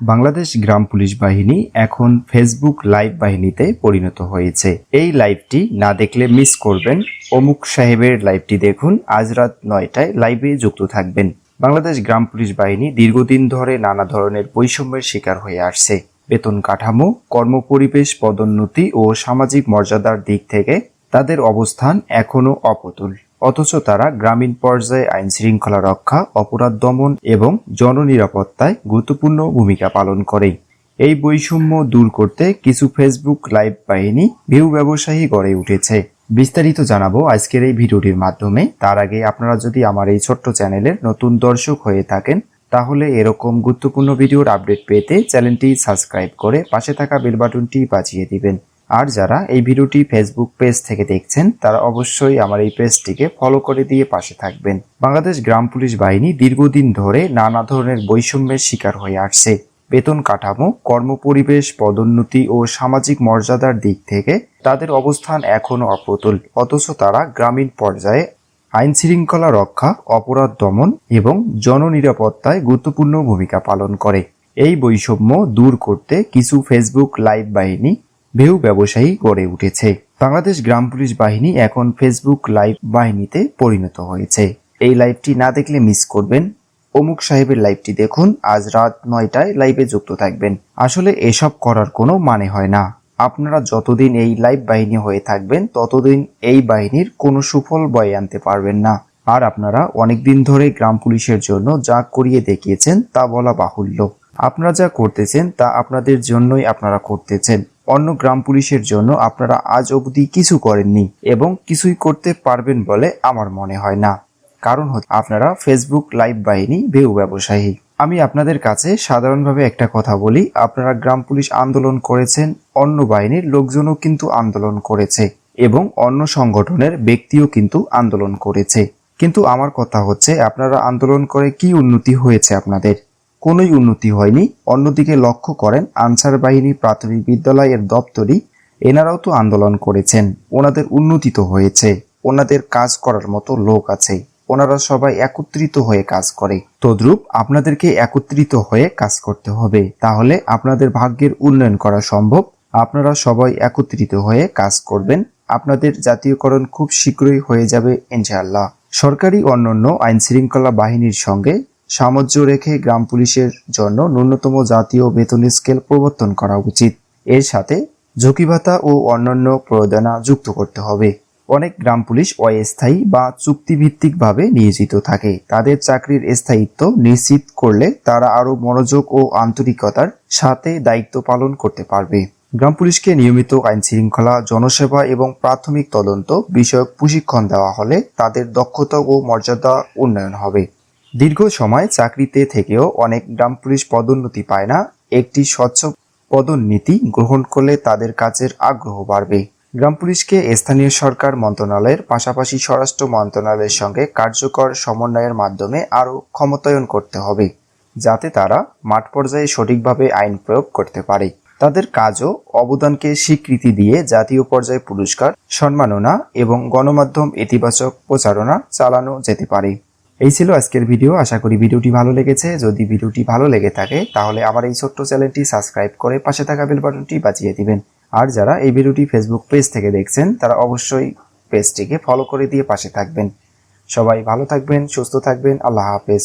বাংলাদেশ গ্রাম police বাহিনী এখন Facebook live বাহিনীতে পরিণত হয়েছে। এই লাইভটি না দেখলে মিস করবেন। অমুক সাহেবের লাইভটি দেখুন। আজ রাত নয়টায় লাইভে যুক্ত থাকবেন। বাংলাদেশ গ্রাম পুলিশ বাহিনী দীর্ঘদিন ধরে নানা ধরনের বৈষম্যের শিকার হয়ে আসছে। বেতন কাঠামো, কর্মপরিবেশ পদোন্নতি ও সামাজিক মর্যাদার দিক থেকে তাদের অবস্থান এখনও অপতুল। অথচ তারা গ্রামীণ পর্যায়ে আইন শৃঙ্খলা রক্ষা, অপরাধ দমন এবং জননিরাপত্তায় গুরুত্বপূর্ণ ভূমিকা পালন করে। এই বৈষম্য দূর করতে কিছু ফেসবুক লাইভ বাহিনী ভিউ ব্যবসায়ী গড়ে উঠেছে। বিস্তারিত জানাব আজকের এই ভিডিওটির মাধ্যমে। তার আগে আপনারা যদি আমার এই ছোট্ট চ্যানেলের নতুন দর্শক হয়ে থাকেন, তাহলে এরকম গুরুত্বপূর্ণ ভিডিওর আপডেট পেতে চ্যানেলটি সাবস্ক্রাইব করে পাশে থাকা বেল বাটনটি বাজিয়ে দিবেন। আর যারা এই ভিডিওটি ফেসবুক পেজ থেকে দেখছেন, তারা অবশ্যই আমার এই পেজটিকে ফলো করে দিয়ে পাশে থাকবেন। বাংলাদেশ গ্রাম পুলিশ বাহিনী দীর্ঘদিন ধরে নানা ধরনের বৈষম্যের শিকার হয়ে আসছে। বেতন কাঠামো, কর্মপরিবেশ, পদোন্নতি ও সামাজিক মর্যাদার দিক থেকে তাদের অবস্থান এখনও অপ্রতুল। অথচ তারা গ্রামীণ পর্যায়ে আইন শৃঙ্খলা রক্ষা, অপরাধ দমন এবং জননিরাপত্তায় গুরুত্বপূর্ণ ভূমিকা পালন করে। এই বৈষম্য দূর করতে কিছু ফেসবুক লাইভ বাহিনী ভেউ ব্যবসায়ী গড়ে উঠেছে। বাংলাদেশ গ্রাম পুলিশ বাহিনী এখন ফেসবুক লাইভ বাহিনীতে পরিণত হয়েছে। এই লাইভটি না দেখলে মিস করবেন। অমুক সাহেবের লাইভটি দেখুন, আজ রাত নয়টায় লাইভে যুক্ত থাকবেন। আসলে এসব করার কোনো মানে হয় না। আপনারা যতদিন এই লাইভ বাহিনী হয়ে থাকবেন, ততদিন এই বাহিনীর কোনো সুফল বয়ে আনতে পারবেন না। আর আপনারা অনেকদিন ধরে গ্রাম পুলিশের জন্য যা করিয়ে দেখিয়েছেন তা বলা বাহুল্য। আপনারা যা করতেছেন তা আপনাদের জন্যই আপনারা করতেছেন। অন্য গ্রাম পুলিশের জন্য আপনারা আজ অবধি কিছু করেননি এবং কিছুই করতে পারবেন বলে আমার মনে হয় না। কারণ আপনারা ফেসবুক লাইভ বাহিনী বেউ ব্যবসায়ী। আমি আপনাদের কাছে সাধারণভাবে একটা কথা বলি, আপনারা গ্রাম পুলিশ আন্দোলন করেছেন, অন্য বাহিনীর লোকজনও কিন্তু আন্দোলন করেছে এবং অন্য সংগঠনের ব্যক্তিও কিন্তু আন্দোলন করেছে। কিন্তু আমার কথা হচ্ছে, আপনারা আন্দোলন করে কি উন্নতি হয়েছে আপনাদের? কোনোই উন্নতি হয়নি। অন্যদিকে লক্ষ্য করেন আনসার বাহিনী প্রাথমিক বিদ্যালয়ের দপ্তরি এনারাও তো আন্দোলন করেছেন। ওনাদের উন্নতি তো হয়েছে। ওনাদের কাজ করার মতো লোক আছে। ওনারা সবাই একত্রিত হয়ে কাজ করে। তদ্রূপ আপনাদেরকে একত্রিত হয়ে কাজ করতে হবে। তাহলে আপনাদের ভাগ্যের উন্নয়ন করা সম্ভব। আপনারা সবাই একত্রিত হয়ে কাজ করবেন। আপনাদের জাতীয়করণ খুব শীঘ্রই হয়ে যাবে, ইনশাআল্লাহ। সরকারি অন্যান্য আইন শৃঙ্খলা বাহিনীর সঙ্গে সামঞ্জস্য রেখে গ্রাম পুলিশের জন্য ন্যূনতম জাতীয় বেতন স্কেল প্রবর্তন করা উচিত। এর সাথে ঝুঁকি ভাতা ও অন্যান্য প্রয়োজনা যুক্ত করতে হবে। অনেক গ্রাম পুলিশ অস্থায়ী বা চুক্তিভিত্তিকভাবে নিয়োজিত থাকে। তাদের চাকরির স্থায়িত্ব নিশ্চিত করলে তারা আরও মনোযোগ ও আন্তরিকতার সাথে দায়িত্ব পালন করতে পারবে। গ্রাম পুলিশকে নিয়মিত আইন শৃঙ্খলা জনসেবা এবং প্রাথমিক তদন্ত বিষয়ক প্রশিক্ষণ দেওয়া হলে তাদের দক্ষতা ও মর্যাদা উন্নয়ন হবে। দীর্ঘ সময় চাকরিতে থেকেও অনেক গ্রাম পুলিশ পদোন্নতি পায় না, একটি স্বচ্ছ পদোন্নতি গ্রহণ করলে তাদের কাজের আগ্রহ বাড়বে। গ্রাম পুলিশকে স্থানীয় সরকার মন্ত্রণালয়ের পাশাপাশি স্বরাষ্ট্র মন্ত্রণালয়ের সঙ্গে কার্যকর সমন্বয়ের মাধ্যমে আরও ক্ষমতায়ন করতে হবে, যাতে তারা মাঠ পর্যায়ে সঠিকভাবে আইন প্রয়োগ করতে পারে। তাদের কাজও অবদানকে স্বীকৃতি দিয়ে জাতীয় পর্যায়ে পুরস্কার, সম্মাননা এবং গণমাধ্যম ইতিবাচক প্রচারণা চালানো যেতে পারে। এই ছিল আজকের ভিডিও। আশা করি ভিডিওটি ভালো লেগেছে। যদি ভিডিওটি ভালো লেগে থাকে, তাহলে আমার এই ছোট্ট চ্যানেলটি সাবস্ক্রাইব করে পাশে থাকা বেল বাটনটি বাজিয়ে দিবেন। আর যারা এই ভিডিওটি ফেসবুক পেজ থেকে দেখছেন, তারা অবশ্যই পেজটিকে ফলো করে দিয়ে পাশে থাকবেন। সবাই ভালো থাকবেন, সুস্থ থাকবেন। আল্লাহ হাফেজ।